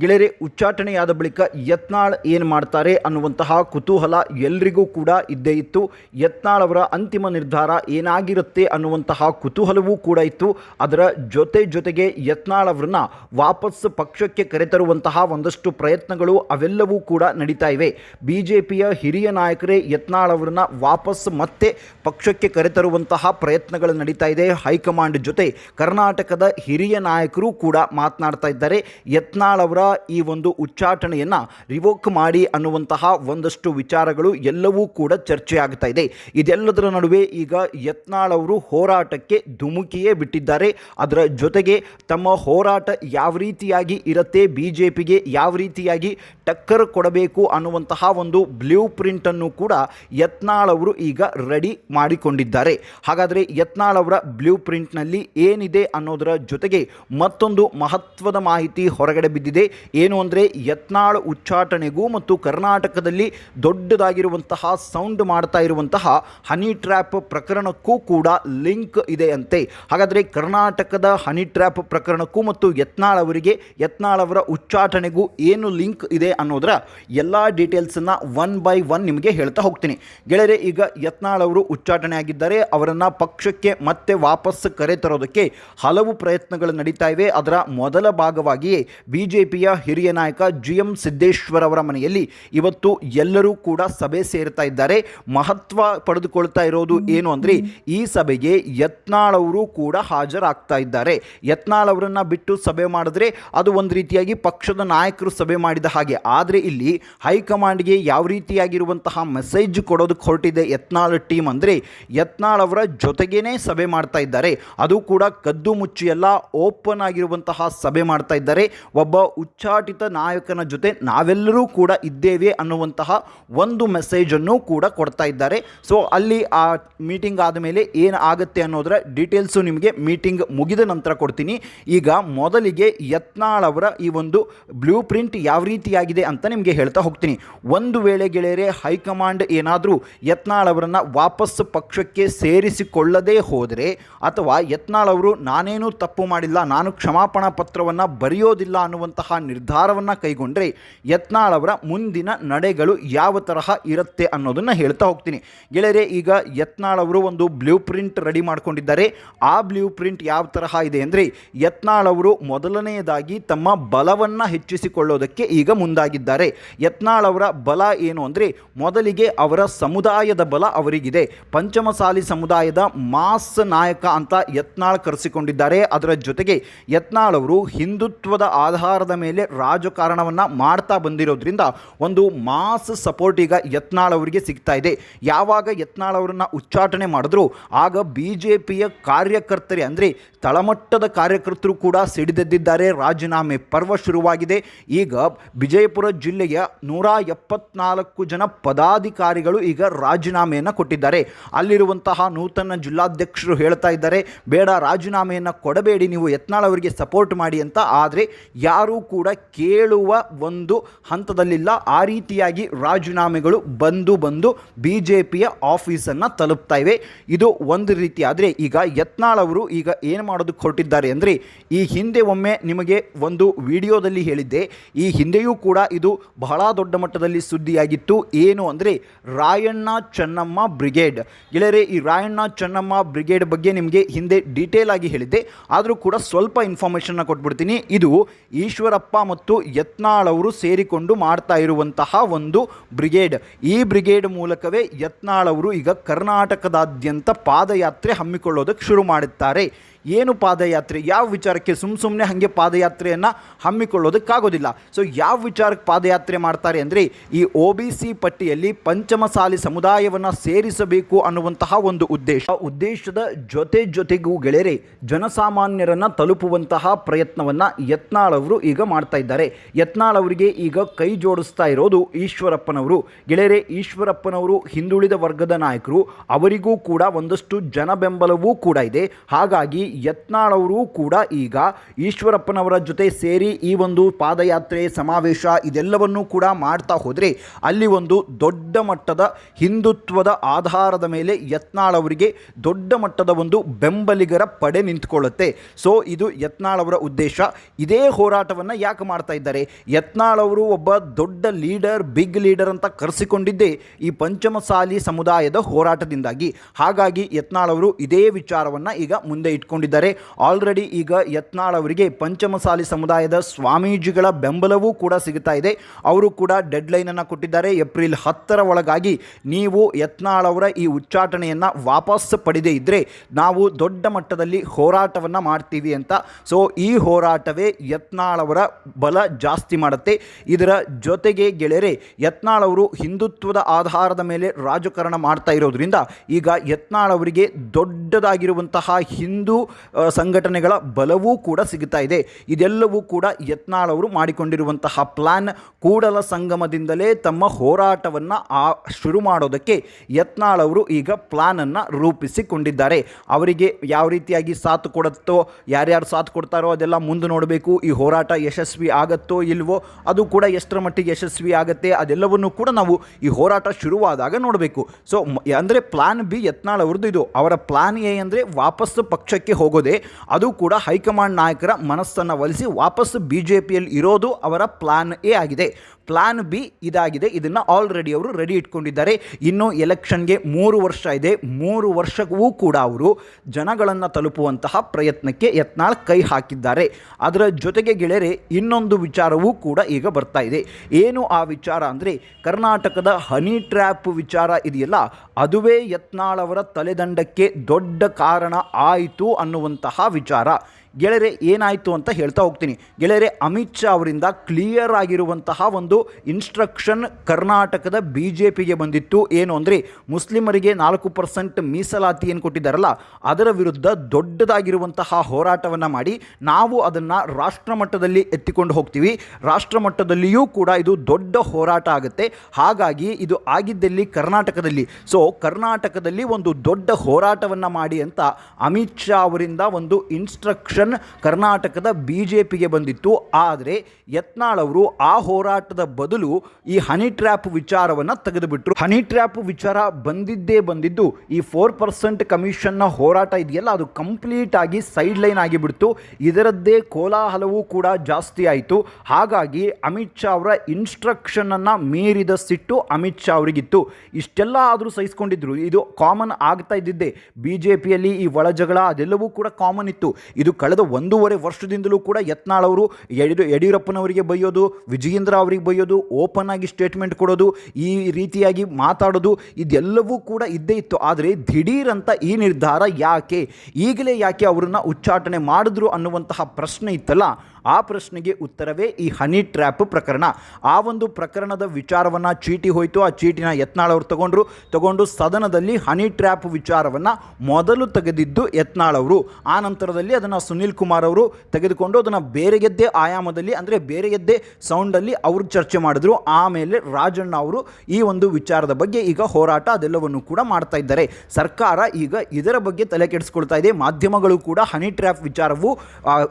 ಗೆಳೆಯರೆ, ಉಚ್ಚಾಟನೆಯಾದ ಬಳಿಕ ಯತ್ನಾಳ್ ಏನು ಮಾಡ್ತಾರೆ ಅನ್ನುವಂತಹ ಕುತೂಹಲ ಎಲ್ರಿಗೂ ಕೂಡ ಇದ್ದೇ ಇತ್ತು. ಯತ್ನಾಳ್ ಅವರ ಅಂತಿಮ ನಿರ್ಧಾರ ಏನಾಗಿರುತ್ತೆ ಅನ್ನುವಂತಹ ಕುತೂಹಲವೂ ಕೂಡ ಇತ್ತು. ಅದರ ಜೊತೆ ಜೊತೆಗೆ ಯತ್ನಾಳ್ ಅವರನ್ನ ವಾಪಸ್ ಪಕ್ಷಕ್ಕೆ ಕರೆತರುವಂತಹ ಒಂದಷ್ಟು ಪ್ರಯತ್ನಗಳು ಅವೆಲ್ಲವೂ ಕೂಡ ನಡೀತಾ ಇವೆ. ಬಿ ಜೆ ಹಿರಿಯ ನಾಯಕರೇ, ಯತ್ನಾಳ್ ಅವರನ್ನ ವಾಪಸ್ ಮತ್ತೆ ಪಕ್ಷಕ್ಕೆ ಕರೆತರುವಂತಹ ಪ್ರಯತ್ನಗಳು ನಡೀತಾ ಇದೆ. ಹೈಕಮಾಂಡ್ ಜೊತೆ ಕರ್ನಾಟಕದ ಹಿರಿಯ ನಾಯಕರು ಕೂಡ ಮಾತನಾಡ್ತಾ ಇದ್ದಾರೆ. ಯತ್ನಾಳ್ ಅವರ ಈ ಒಂದು ಉಚ್ಚಾಟನೆಯನ್ನು ರಿವೋಕ್ ಮಾಡಿ ಅನ್ನುವಂತಹ ಒಂದಷ್ಟು ವಿಚಾರಗಳು ಎಲ್ಲವೂ ಕೂಡ ಚರ್ಚೆ ಆಗ್ತಾ ಇದೆ. ಇದೆಲ್ಲದರ ನಡುವೆ ಈಗ ಯತ್ನಾಳ್ ಅವರು ಹೋರಾಟಕ್ಕೆ ಧುಮುಕಿಯೇ ಬಿಟ್ಟಿದ್ದಾರೆ. ಅದರ ಜೊತೆಗೆ ತಮ್ಮ ಹೋರಾಟ ಯಾವ ರೀತಿಯಾಗಿ ಇರುತ್ತೆ ಬಿ ಜೆ ಪಿಗೆ ಯಾವ ರೀತಿಯಾಗಿ ಟಕ್ಕರ್ ಕೊಡಬೇಕು ಅನ್ನುವಂತಹ ಒಂದು ಬ್ಲೂ ಪ್ರಿಂಟನ್ನು ಕೂಡ ಯತ್ನಾಳ್ ಅವರು ಈಗ ರೆಡಿ ಮಾಡಿಕೊಂಡಿದ್ದಾರೆ. ಹಾಗಾದರೆ ಯತ್ನಾಳ್ ಅವರ ಬ್ಲೂ ಪ್ರಿಂಟ್ನಲ್ಲಿ ಏನಿದೆ ಅನ್ನೋದರ ಜೊತೆಗೆ ಮತ್ತೊಂದು ಮಹತ್ವದ ಮಾಹಿತಿ ಹೊರಗಡೆ ಬಿದ್ದಿದೆ. ಏನು ಅಂದರೆ ಯತ್ನಾಳ್ ಉಚ್ಚಾಟನೆಗೂ ಮತ್ತು ಕರ್ನಾಟಕದಲ್ಲಿ ದೊಡ್ಡದಾಗಿರುವಂತಹ ಸೌಂಡ್ ಮಾಡ್ತಾ ಇರುವಂತಹ ಹನಿ ಟ್ರ್ಯಾಪ್ ಪ್ರಕರಣಕ್ಕೂ ಕೂಡ ಲಿಂಕ್ ಇದೆ ಅಂತೆ ಹಾಗಾದರೆ ಕರ್ನಾಟಕದ ಹನಿ ಟ್ರ್ಯಾಪ್ ಪ್ರಕರಣಕ್ಕೂ ಮತ್ತು ಯತ್ನಾಳ್ ಅವರಿಗೆ, ಯತ್ನಾಳ್ ಅವರ ಉಚ್ಚಾಟನೆಗೂ ಏನು ಲಿಂಕ್ ಇದೆ ಅನ್ನೋದರ ಎಲ್ಲ ಡೀಟೇಲ್ಸನ್ನು ಒನ್ ಬೈ ಒನ್ ನಿಮಗೆ ಹೇಳ್ತಾ ಹೋಗ್ತೀನಿ. ಗೆಳೆಯರೆ, ಈಗ ಯತ್ನಾಳ್ ಅವರು ಉಚ್ಚಾಟನೆ ಆಗಿದ್ದಾರೆ. ಅವರನ್ನು ಪಕ್ಷಕ್ಕೆ ಮತ್ತೆ ವಾಪಸ್ ಕರೆ ತರೋದಕ್ಕೆ ಹಲವು ಪ್ರಯತ್ನಗಳು ನಡೀತಾ ಇವೆ. ಅದರ ಮೊದಲ ಭಾಗವಾಗಿಯೇ ಬಿ ಜೆ ಪಿಯ ಹಿರಿಯ ನಾಯಕ ಜಿ ಎಂ ಸಿದ್ದೇಶ್ವರ್ ಅವರ ಮನೆಯಲ್ಲಿ ಇವತ್ತು ಎಲ್ಲರೂ ಕೂಡ ಸಭೆ ಸೇರ್ತಾ ಇದ್ದಾರೆ. ಮಹತ್ವ ಪಡೆದುಕೊಳ್ತಾ ಇರೋದು ಏನು ಅಂದರೆ ಈ ಸಭೆಗೆ ಯತ್ನಾಳ್ ಅವರು ಕೂಡ ಹಾಜರಾಗ್ತಾ ಇದ್ದಾರೆ. ಯತ್ನಾಳ್ ಅವರನ್ನು ಬಿಟ್ಟು ಸಭೆ ಮಾಡಿದ್ರೆ ಅದು ಒಂದು ರೀತಿಯಾಗಿ ಪಕ್ಷದ ನಾಯಕರು ಸಭೆ ಮಾಡಿದ ಹಾಗೆ. ಆದರೆ ಇಲ್ಲಿ ಹೈಕಮಾಂಡ್ಗೆ ಯಾವ ರೀತಿಯಾಗಿರುವಂತಹ ಮೆಸೇಜ್ ಕೊಡೋದಕ್ಕೆ ಹೊರಟಿದೆ ಯತ್ನಾಳ್ ಟೀಮ್ ಅಂದರೆ ಯತ್ನಾಳ್ ಅವರ ಜೊತೆಗೇನೆ ಸಭೆ ಮಾಡ್ತಾ ಇದ್ದಾರೆ. ಅದು ಕೂಡ ಕದ್ದು ಮುಚ್ಚಿ ಎಲ್ಲ ಓಪನ್ ಆಗಿರುವಂತಹ ಸಭೆ ಮಾಡ್ತಾ ಇದ್ದಾರೆ. ಒಬ್ಬ ಉಚ್ಚಾಟಿತ ನಾಯಕನ ಜೊತೆ ನಾವೆಲ್ಲರೂ ಕೂಡ ಇದ್ದೇವೆ ಅನ್ನುವಂತಹ ಒಂದು ಮೆಸೇಜನ್ನು ಕೂಡ ಕೊಡ್ತಾ ಇದ್ದಾರೆ. ಸೊ ಅಲ್ಲಿ ಆ ಮೀಟಿಂಗ್ ಆದಮೇಲೆ ಏನು ಆಗುತ್ತೆ ಅನ್ನೋದರ ಡೀಟೇಲ್ಸು ನಿಮಗೆ ಮೀಟಿಂಗ್ ಮುಗಿದ ನಂತರ ಕೊಡ್ತೀನಿ. ಈಗ ಮೊದಲಿಗೆ ಯತ್ನಾಳ್ ಅವರ ಈ ಒಂದು ಬ್ಲೂ ಪ್ರಿಂಟ್ ಯಾವ ರೀತಿಯಾಗಿದೆ ಅಂತ ನಿಮಗೆ ಹೇಳ್ತಾ ಹೋಗ್ತೀನಿ. ಒಂದು ವೇಳೆ ಗೆಳೆಯರೆ, ಹೈಕಮಾಂಡ್ ಏನಾದರೂ ಯತ್ನಾಳ್ ಅವರನ್ನು ವಾಪಸ್ ಪಕ್ಷಕ್ಕೆ ಸೇರಿಸಿಕೊಳ್ಳದೇ ಹೋದರೆ, ಅಥವಾ ಯತ್ನಾಳ್ ಅವರು ನಾನೇನು ತಪ್ಪು ಮಾಡಿಲ್ಲ, ನಾನು ಕ್ಷಮಾಪಣಾ ಪತ್ರವನ್ನು ಬರೆಯೋದಿಲ್ಲ ಅನ್ನುವಂತಹ ನಿರ್ಧಾರವನ್ನು ಕೈಗೊಂಡ್ರೆ ಯತ್ನಾಳ್ ಅವರ ಮುಂದಿನ ನಡೆಗಳು ಯಾವ ತರಹ ಇರುತ್ತೆ ಅನ್ನೋದನ್ನು ಹೇಳ್ತಾ ಹೋಗ್ತೀನಿ. ಗೆಳೆಯರೆ, ಈಗ ಯತ್ನಾಳ್ ಅವರು ಒಂದು ಬ್ಲೂ ಪ್ರಿಂಟ್ ರೆಡಿ ಮಾಡ್ಕೊಂಡಿದ್ದಾರೆ. ಆ ಬ್ಲೂ ಪ್ರಿಂಟ್ ಯಾವ ತರಹ ಇದೆ ಅಂದರೆ ಯತ್ನಾಳ್ ಅವರು ಮೊದಲನೆಯದಾಗಿ ತಮ್ಮ ಬಲವನ್ನು ಹೆಚ್ಚಿಸಿಕೊಳ್ಳೋದಕ್ಕೆ ಈಗ ಮುಂದಾಗಿದ್ದಾರೆ. ಯತ್ನಾಳ್ ಅವರ ಬಲ ಏನು ಅಂದರೆ ಮೊದಲಿಗೆ ಅವರ ಸಮುದಾಯದ ಬಲ ಅವರಿಗಿದೆ. ಪಂಚಮಸಾಲಿ ಸಮುದಾಯದ ಮಾಸ್ ನಾಯಕ ಅಂತ ಯತ್ನಾಳ್ ಕರೆಸಿಕೊಂಡಿದ್ದಾರೆ. ಅದರ ಜೊತೆಗೆ ಯತ್ನಾಳ್ ಅವರು ಹಿಂದುತ್ವದ ಆಧಾರದ ಮೇಲೆ ರಾಜಕಾರಣವನ್ನು ಮಾಡ್ತಾ ಬಂದಿರೋದ್ರಿಂದ ಒಂದು ಮಾಸ್ ಸಪೋರ್ಟ್ ಈಗ ಯತ್ನಾಳ್ ಅವರಿಗೆ ಸಿಗ್ತಾ ಇದೆ. ಯಾವಾಗ ಯತ್ನಾಳ್ ಅವರನ್ನು ಉಚ್ಚಾಟನೆ ಮಾಡಿದ್ರು, ಆಗ ಬಿ ಜೆ ಪಿಯ ಕಾರ್ಯಕರ್ತರೇ, ಅಂದರೆ ತಳಮಟ್ಟದ ಕಾರ್ಯಕರ್ತರು ಕೂಡ ಸಿಡಿದೆದ್ದಿದ್ದಾರೆ. ರಾಜೀನಾಮೆ ಪರ್ವ ಶುರುವಾಗಿದೆ. ಈಗ ವಿಜಯಪುರ ಜಿಲ್ಲೆಯ ನೂರ ಎಪ್ಪತ್ನಾಲ್ಕು ಜನ ಪದಾಧಿಕಾರಿಗಳು ಈಗ ರಾಜೀನಾಮೆಯನ್ನು ಕೊಟ್ಟಿದ್ದಾರೆ. ಅಲ್ಲಿರುವಂತಹ ನೂತನ ಜಿಲ್ಲಾಧ್ಯಕ್ಷರು ಹೇಳ್ತಾ ಇದ್ದಾರೆ, ಬೇಡ, ರಾಜೀನಾಮೆಯನ್ನು ಕೊಡಬೇಡಿ, ನೀವು ಯತ್ನಾಳ್ ಅವರಿಗೆ ಸಪೋರ್ಟ್ ಮಾಡಿ ಅಂತ. ಆದರೆ ಯಾರೂ ಕೂಡ ಕೇಳುವ ಒಂದು ಹಂತದಲ್ಲಿಲ್ಲ. ಆ ರೀತಿಯಾಗಿ ರಾಜೀನಾಮೆಗಳು ಬಂದು ಬಂದು ಬಿ ಜೆ ಪಿಯ ಆಫೀಸನ್ನು ತಲುಪ್ತಾ ಇವೆ. ಇದು ಒಂದು ರೀತಿ ಆದರೆ ಈಗ ಯತ್ನಾಳ್ ಅವರು ಈಗ ಏನು ಮಾಡೋದಕ್ಕೆ ಹೊರಟಿದ್ದಾರೆ ಅಂದರೆ, ಈ ಹಿಂದೆ ಒಮ್ಮೆ ನಿಮಗೆ ಒಂದು ವಿಡಿಯೋದಲ್ಲಿ ಹೇಳಿದ್ದೆ, ಈ ಹಿಂದೆಯೂ ಕೂಡ ಇದು ಬಹಳ ದೊಡ್ಡ ಮಟ್ಟದಲ್ಲಿ ಸುದ್ದಿಯಾಗಿತ್ತು. ಏನು ಅಂದರೆ, ರಾಯಣ್ಣ ಚೆನ್ನಮ್ಮ ಬ್ರಿಗೇಡ್. ಗೆಳೆಯರೆ, ಈ ರಾಯಣ್ಣ ಚೆನ್ನಮ್ಮ ಬ್ರಿಗೇಡ್ ಬಗ್ಗೆ ನಿಮಗೆ ಹಿಂದೆ ಡೀಟೇಲ್ ಆಗಿ ಹೇಳಿದ್ದೆ. ಆದರೂ ಕೂಡ ಸ್ವಲ್ಪ ಇನ್ಫಾರ್ಮೇಷನ್ನ ಕೊಟ್ಬಿಡ್ತೀನಿ. ಇದು ಈಶ್ವರಪ್ಪ ಮತ್ತು ಯತ್ನಾಳವರು ಸೇರಿಕೊಂಡು ಮಾಡ್ತಾ ಇರುವಂತಹ ಒಂದು ಬ್ರಿಗೇಡ್. ಈ ಬ್ರಿಗೇಡ್ ಮೂಲಕವೇ ಯತ್ನಾಳವರು ಈಗ ಕರ್ನಾಟಕದಾದ್ಯಂತ ಪಾದಯಾತ್ರೆ ಹಮ್ಮಿಕೊಳ್ಳೋದಕ್ಕೆ ಶುರು ಮಾಡುತ್ತಾರೆ ಏನು ಪಾದಯಾತ್ರೆ? ಯಾವ ವಿಚಾರಕ್ಕೆ ಸುಮ್ಮ ಸುಮ್ಮನೆ ಹಾಗೆ ಪಾದಯಾತ್ರೆಯನ್ನು ಹಮ್ಮಿಕೊಳ್ಳೋದಕ್ಕಾಗೋದಿಲ್ಲ. ಸೊ ಯಾವ ವಿಚಾರಕ್ಕೆ ಪಾದಯಾತ್ರೆ ಮಾಡ್ತಾರೆ ಅಂದರೆ, ಈ ಒ ಬಿ ಸಿ ಪಟ್ಟಿಯಲ್ಲಿ ಪಂಚಮಸಾಲಿ ಸಮುದಾಯವನ್ನು ಸೇರಿಸಬೇಕು ಅನ್ನುವಂತಹ ಒಂದು ಉದ್ದೇಶ. ಉದ್ದೇಶದ ಜೊತೆ ಜೊತೆಗೂ ಗೆಳೆಯರೆ, ಜನಸಾಮಾನ್ಯರನ್ನು ತಲುಪುವಂತಹ ಪ್ರಯತ್ನವನ್ನು ಯತ್ನಾಳವರು ಈಗ ಮಾಡ್ತಾ ಇದ್ದಾರೆ. ಯತ್ನಾಳ್ ಅವರಿಗೆ ಈಗ ಕೈ ಜೋಡಿಸ್ತಾ ಇರೋದು ಈಶ್ವರಪ್ಪನವರು. ಗೆಳೆಯರೆ, ಈಶ್ವರಪ್ಪನವರು ಹಿಂದುಳಿದ ವರ್ಗದ ನಾಯಕರು, ಅವರಿಗೂ ಕೂಡ ಒಂದಷ್ಟು ಜನ ಬೆಂಬಲವೂ ಕೂಡ ಇದೆ. ಹಾಗಾಗಿ ಯತ್ನಾಳ್ ಅವರು ಕೂಡ ಈಗ ಈಶ್ವರಪ್ಪನವರ ಜೊತೆ ಸೇರಿ ಈ ಒಂದು ಪಾದಯಾತ್ರೆ, ಸಮಾವೇಶ ಇದೆಲ್ಲವನ್ನೂ ಕೂಡ ಮಾಡ್ತಾ ಹೋದರೆ ಅಲ್ಲಿ ಒಂದು ದೊಡ್ಡ ಮಟ್ಟದ ಹಿಂದುತ್ವದ ಆಧಾರದ ಮೇಲೆ ಯತ್ನಾಳವರಿಗೆ ದೊಡ್ಡ ಮಟ್ಟದ ಒಂದು ಬೆಂಬಲಿಗರ ಪಡೆ ನಿಂತುಕೊಳ್ಳುತ್ತೆ. ಸೊ ಇದು ಯತ್ನಾಳವರ ಉದ್ದೇಶ. ಇದೇ ಹೋರಾಟವನ್ನು ಯಾಕೆ ಮಾಡ್ತಾ ಇದ್ದಾರೆ? ಯತ್ನಾಳವರು ಒಬ್ಬ ದೊಡ್ಡ ಲೀಡರ್, ಬಿಗ್ ಲೀಡರ್ ಅಂತ ಕರೆಸಿಕೊಂಡಿದ್ದೇ ಈ ಪಂಚಮಸಾಲಿ ಸಮುದಾಯದ ಹೋರಾಟದಿಂದಾಗಿ. ಹಾಗಾಗಿ ಯತ್ನಾಳವರು ಇದೇ ವಿಚಾರವನ್ನು ಈಗ ಮುಂದೆ ಇಟ್ಕೊಂಡಿದ್ದಾರೆ ಆಲ್ರೆಡಿ ಈಗ ಯತ್ನಾಳ್ ಅವರಿಗೆ ಪಂಚಮಸಾಲಿ ಸಮುದಾಯದ ಸ್ವಾಮೀಜಿಗಳ ಬೆಂಬಲವೂ ಕೂಡ ಸಿಗುತ್ತಾ ಇದೆ. ಅವರು ಕೂಡ ಡೆಡ್ ಅನ್ನು ಕೊಟ್ಟಿದ್ದಾರೆ. ಏಪ್ರಿಲ್ ಹತ್ತರ ಒಳಗಾಗಿ ನೀವು ಯತ್ನಾಳ್ ಅವರ ಈ ಉಚ್ಚಾಟನೆಯನ್ನು ವಾಪಸ್ ಪಡೆದೇ ಇದ್ದರೆ ನಾವು ದೊಡ್ಡ ಮಟ್ಟದಲ್ಲಿ ಹೋರಾಟವನ್ನು ಮಾಡ್ತೀವಿ ಅಂತ. ಸೊ ಈ ಹೋರಾಟವೇ ಯತ್ನಾಳ್ ಅವರ ಬಲ ಜಾಸ್ತಿ ಮಾಡುತ್ತೆ. ಇದರ ಜೊತೆಗೆ ಗೆಳೆಯರೆ, ಯತ್ನಾಳ್ ಅವರು ಹಿಂದುತ್ವದ ಆಧಾರದ ಮೇಲೆ ರಾಜಕಾರಣ ಮಾಡ್ತಾ ಇರೋದ್ರಿಂದ ಈಗ ಯತ್ನಾಳ್ ಅವರಿಗೆ ದೊಡ್ಡದಾಗಿರುವಂತಹ ಹಿಂದೂ ಸಂಘಟನೆಗಳ ಬಲವೂ ಕೂಡ ಸಿಗ್ತಾ ಇದೆ. ಇದೆಲ್ಲವೂ ಕೂಡ ಯತ್ನಾಳ್ ಅವರು ಮಾಡಿಕೊಂಡಿರುವಂತಹ ಪ್ಲಾನ್ ಕೂಡಲ ಸಂಗಮದಿಂದಲೇ ತಮ್ಮ ಹೋರಾಟವನ್ನು ಆ, ಶುರು ಮಾಡೋದಕ್ಕೆ ಯತ್ನಾಳ್ ಅವರು ಈಗ ಪ್ಲಾನನ್ನು ರೂಪಿಸಿಕೊಂಡಿದ್ದಾರೆ. ಅವರಿಗೆ ಯಾವ ರೀತಿಯಾಗಿ ಸಾಥ್ ಕೊಡುತ್ತೋ, ಯಾರ್ಯಾರು ಸಾಥ್ ಕೊಡ್ತಾರೋ ಅದೆಲ್ಲ ಮುಂದೆ ನೋಡಬೇಕು. ಈ ಹೋರಾಟ ಯಶಸ್ವಿ ಆಗತ್ತೋ ಇಲ್ವೋ, ಅದು ಕೂಡ ಎಷ್ಟರ ಮಟ್ಟಿಗೆ ಯಶಸ್ವಿ ಆಗುತ್ತೆ, ಅದೆಲ್ಲವನ್ನು ಕೂಡ ನಾವು ಈ ಹೋರಾಟ ಶುರುವಾದಾಗ ನೋಡಬೇಕು. ಸೊ ಅಂದರೆ ಪ್ಲಾನ್ ಬಿ ಯತ್ನಾಳ್ ಅವ್ರದ್ದು ಇದು. ಅವರ ಪ್ಲಾನ್ ಎ ಅಂದರೆ ವಾಪಸ್ಸು ಪಕ್ಷಕ್ಕೆ ಹೋಗೋದೇ, ಅದು ಕೂಡ ಹೈಕಮಾಂಡ್ ನಾಯಕರ ಮನಸ್ಸನ್ನು ಒಲಿಸಿ ವಾಪಸ್ಸು ಬಿ ಜೆ ಪಿಯಲ್ಲಿ ಇರೋದು ಅವರ ಪ್ಲಾನ್ ಎ ಆಗಿದೆ. ಪ್ಲಾನ್ ಬಿ ಇದಾಗಿದೆ. ಇದನ್ನು ಆಲ್ರೆಡಿ ಅವರು ರೆಡಿ ಇಟ್ಕೊಂಡಿದ್ದಾರೆ. ಇನ್ನು ಎಲೆಕ್ಷನ್ಗೆ ಮೂರು ವರ್ಷ ಇದೆ. ಮೂರು ವರ್ಷಕ್ಕೂ ಕೂಡ ಅವರು ಜನಗಳನ್ನು ತಲುಪುವಂತಹ ಪ್ರಯತ್ನಕ್ಕೆ ಯತ್ನಾಳ್ ಕೈ ಹಾಕಿದ್ದಾರೆ. ಅದರ ಜೊತೆಗೆ ಗೆಳೆಯರೆ, ಇನ್ನೊಂದು ವಿಚಾರವೂ ಕೂಡ ಈಗ ಬರ್ತಾ ಇದೆ. ಏನು ಆ ವಿಚಾರ ಅಂದರೆ, ಕರ್ನಾಟಕದ ಹನಿ ಟ್ರ್ಯಾಪ್ ವಿಚಾರ ಇದೆಯಲ್ಲ, ಅದುವೇ ಯತ್ನಾಳ್ ಅವರ ತಲೆದಂಡಕ್ಕೆ ದೊಡ್ಡ ಕಾರಣ ಆಯಿತು ಅನ್ನುವಂತಹ ವಿಚಾರ. ಗೆಳೆಯರೆ, ಏನಾಯಿತು ಅಂತ ಹೇಳ್ತಾ ಹೋಗ್ತೀನಿ. ಗೆಳೆಯರೆ, ಅಮಿತ್ ಶಾ ಅವರಿಂದ ಕ್ಲಿಯರ್ ಆಗಿರುವಂತಹ ಒಂದು ಇನ್ಸ್ಟ್ರಕ್ಷನ್ ಕರ್ನಾಟಕದ ಬಿ ಜೆ ಪಿಗೆ ಬಂದಿತ್ತು. ಏನು ಅಂದರೆ, ಮುಸ್ಲಿಮರಿಗೆ ನಾಲ್ಕು ಪರ್ಸೆಂಟ್ ಮೀಸಲಾತಿ ಏನು ಕೊಟ್ಟಿದ್ದಾರಲ್ಲ, ಅದರ ವಿರುದ್ಧ ದೊಡ್ಡದಾಗಿರುವಂತಹ ಹೋರಾಟವನ್ನು ಮಾಡಿ ನಾವು ಅದನ್ನು ರಾಷ್ಟ್ರ ಮಟ್ಟದಲ್ಲಿ ಎತ್ತಿಕೊಂಡು ಹೋಗ್ತೀವಿ. ರಾಷ್ಟ್ರ ಮಟ್ಟದಲ್ಲಿಯೂ ಕೂಡ ಇದು ದೊಡ್ಡ ಹೋರಾಟ ಆಗುತ್ತೆ. ಹಾಗಾಗಿ ಇದು ಆಗಿದ್ದಲ್ಲಿ ಕರ್ನಾಟಕದಲ್ಲಿ. ಸೊ ಕರ್ನಾಟಕದಲ್ಲಿ ಒಂದು ದೊಡ್ಡ ಹೋರಾಟವನ್ನು ಮಾಡಿ ಅಂತ ಅಮಿತ್ ಶಾ ಅವರಿಂದ ಒಂದು ಇನ್ಸ್ಟ್ರಕ್ಷನ್ ಕರ್ನಾಟಕದ ಬಿ ಜೆ ಪಿಗೆ ಬಂದಿತ್ತು. ಆದರೆ ಯತ್ನಾಳ್ ಅವರು ಆ ಹೋರಾಟದ ಬದಲು ಈ ಹನಿ ಟ್ರ್ಯಾಪ್ ವಿಚಾರವನ್ನು ತೆಗೆದುಬಿಟ್ರು. ಹನಿ ಟ್ರ್ಯಾಪ್ ವಿಚಾರ ಬಂದಿದ್ದೇ ಬಂದಿದ್ದು, ಈ ಫೋರ್ ಪರ್ಸೆಂಟ್ ಕಮಿಷನ್ನ ಹೋರಾಟ ಇದೆಯಲ್ಲ, ಅದು ಕಂಪ್ಲೀಟ್ ಆಗಿ ಸೈಡ್ ಲೈನ್ ಆಗಿಬಿಡ್ತು. ಇದರದ್ದೇ ಕೋಲಾಹಲವೂ ಕೂಡ ಜಾಸ್ತಿ ಆಯಿತು. ಹಾಗಾಗಿ ಅಮಿತ್ ಶಾ ಅವರ ಇನ್ಸ್ಟ್ರಕ್ಷನನ್ನು ಮೀರಿದ ಸಿಟ್ಟು ಅಮಿತ್ ಶಾ ಅವರಿಗಿತ್ತು. ಇಷ್ಟೆಲ್ಲ ಆದರೂ ಸಹಿಸ್ಕೊಂಡಿದ್ರು. ಇದು ಕಾಮನ್ ಆಗ್ತಾ ಇದ್ದಿದ್ದೆ. ಬಿ ಜೆ ಪಿಯಲ್ಲಿ ಈ ಒಳಜಗಳ ಅದೆಲ್ಲವೂ ಕೂಡ ಕಾಮನ್ ಇತ್ತು. ಇದು ಕಳೆದ ಒಂದೂವರೆ ವರ್ಷದಿಂದಲೂ ಕೂಡ ಯತ್ನಾಳ್ ಅವರು ಯಡಿಯೂರು ಯಡಿಯೂರಪ್ಪನವರಿಗೆ ಬೈಯೋದು, ವಿಜಯೇಂದ್ರ ಅವರಿಗೆ ಬೈಯೋದು, ಓಪನ್ ಆಗಿ ಸ್ಟೇಟ್ಮೆಂಟ್ ಕೊಡೋದು, ಈ ರೀತಿಯಾಗಿ ಮಾತಾಡೋದು, ಇದೆಲ್ಲವೂ ಕೂಡ ಇದ್ದೇ ಇತ್ತು. ಆದರೆ ದಿಢೀರಂತ ಈ ನಿರ್ಧಾರ ಯಾಕೆ? ಈಗಲೇ ಯಾಕೆ ಅವರನ್ನು ಉಚ್ಚಾಟನೆ ಮಾಡಿದ್ರು ಅನ್ನುವಂತಹ ಪ್ರಶ್ನೆ ಇತ್ತಲ್ಲ ಆ ಪ್ರಶ್ನೆಗೆ ಉತ್ತರವೇ ಈ ಹನಿ ಟ್ರ್ಯಾಪ್ ಪ್ರಕರಣ. ಆ ಒಂದು ಪ್ರಕರಣದ ವಿಚಾರವನ್ನು ಚೀಟಿ ಹೋಯಿತು. ಆ ಚೀಟಿನ ಯತ್ನಾಳ್ ಅವರು ತಗೊಂಡ್ರು. ತಗೊಂಡು ಸದನದಲ್ಲಿ ಹನಿ ಟ್ರ್ಯಾಪ್ ವಿಚಾರವನ್ನು ಮೊದಲು ತೆಗೆದಿದ್ದು ಯತ್ನಾಳ್ ಅವರು. ಆ ನಂತರದಲ್ಲಿ ಅದನ್ನು ಸುನಿಲ್ ಕುಮಾರ್ ಅವರು ತೆಗೆದುಕೊಂಡು ಅದನ್ನು ಗೆದ್ದೆ ಆಯಾಮದಲ್ಲಿ, ಅಂದರೆ ಬೇರೆಯದ್ದೇ ಸೌಂಡಲ್ಲಿ ಅವರು ಚರ್ಚೆ ಮಾಡಿದ್ರು. ಆಮೇಲೆ ರಾಜಣ್ಣ ಅವರು ಈ ಒಂದು ವಿಚಾರದ ಬಗ್ಗೆ ಈಗ ಹೋರಾಟ ಅದೆಲ್ಲವನ್ನು ಕೂಡ ಮಾಡ್ತಾ ಇದ್ದಾರೆ. ಸರ್ಕಾರ ಈಗ ಇದರ ಬಗ್ಗೆ ತಲೆ ಕೆಡಿಸ್ಕೊಳ್ತಾ ಇದೆ. ಮಾಧ್ಯಮಗಳು ಕೂಡ ಹನಿ ಟ್ರ್ಯಾಪ್ ವಿಚಾರವು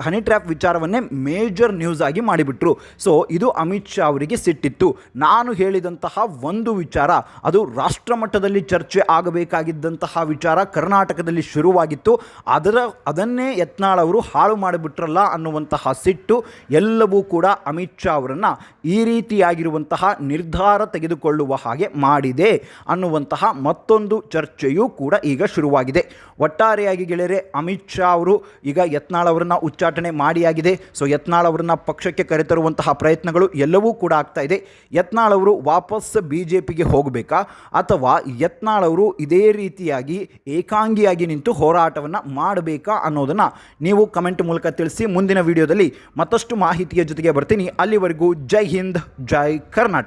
ಹನಿ ಟ್ರ್ಯಾಪ್ ವಿಚಾರವನ್ನೇ ಮೇಜರ್ ನ್ಯೂಸ್ ಆಗಿ ಮಾಡಿಬಿಟ್ರು. ಸೊ ಇದು ಅಮಿತ್ ಶಾ ಅವರಿಗೆ ಸಿಟ್ಟಿತ್ತು. ನಾನು ಹೇಳಿದಂತಹ ಒಂದು ವಿಚಾರ, ಅದು ರಾಷ್ಟ್ರ ಮಟ್ಟದಲ್ಲಿ ಚರ್ಚೆ ಆಗಬೇಕಾಗಿದ್ದಂತಹ ವಿಚಾರ ಕರ್ನಾಟಕದಲ್ಲಿ ಶುರುವಾಗಿತ್ತು. ಅದರ, ಅದನ್ನೇ ಯತ್ನಾಳ್ ಅವರು ಹಾಳು ಮಾಡಿಬಿಟ್ರಲ್ಲ ಅನ್ನುವಂತಹ ಸಿಟ್ಟು ಎಲ್ಲವೂ ಕೂಡ ಅಮಿತ್ ಶಾ ಅವರನ್ನು ಈ ರೀತಿಯಾಗಿರುವಂತಹ ನಿರ್ಧಾರ ತೆಗೆದುಕೊಳ್ಳುವ ಹಾಗೆ ಮಾಡಿದೆ ಅನ್ನುವಂತಹ ಮತ್ತೊಂದು ಚರ್ಚೆಯೂ ಕೂಡ ಈಗ ಶುರುವಾಗಿದೆ. ಒಟ್ಟಾರೆಯಾಗಿ ಗೆಳೆಯರೆ, ಅಮಿತ್ ಶಾ ಅವರು ಈಗ ಯತ್ನಾಳ್ ಅವರನ್ನು ಉಚ್ಚಾಟನೆ ಮಾಡಿಯಾಗಿದೆ. ಸೊ ಯತ್ನಾಳ್ ಅವರನ್ನ ಪಕ್ಷಕ್ಕೆ ಕರೆತರುವಂತಹ ಪ್ರಯತ್ನಗಳು ಎಲ್ಲವೂ ಕೂಡ ಆಗ್ತಾ ಇದೆ. ಯತ್ನಾಳ್ ಅವರು ವಾಪಸ್ ಬಿ ಜೆ ಪಿಗೆ ಹೋಗಬೇಕಾ? ಅಥವಾ ಯತ್ನಾಳ್ ಅವರು ಇದೇ ರೀತಿಯಾಗಿ ಏಕಾಂಗಿಯಾಗಿ ನಿಂತು ಹೋರಾಟವನ್ನು ಮಾಡಬೇಕಾ ಅನ್ನೋದನ್ನು ನೀವು ಕಮೆಂಟ್ ಮೂಲಕ ತಿಳಿಸಿ. ಮುಂದಿನ ವಿಡಿಯೋದಲ್ಲಿ ಮತ್ತಷ್ಟು ಮಾಹಿತಿಯ ಜೊತೆಗೆ ಬರ್ತೀನಿ. ಅಲ್ಲಿವರೆಗೂ ಜೈ ಹಿಂದ್, ಜೈ ಕರ್ನಾಟಕ.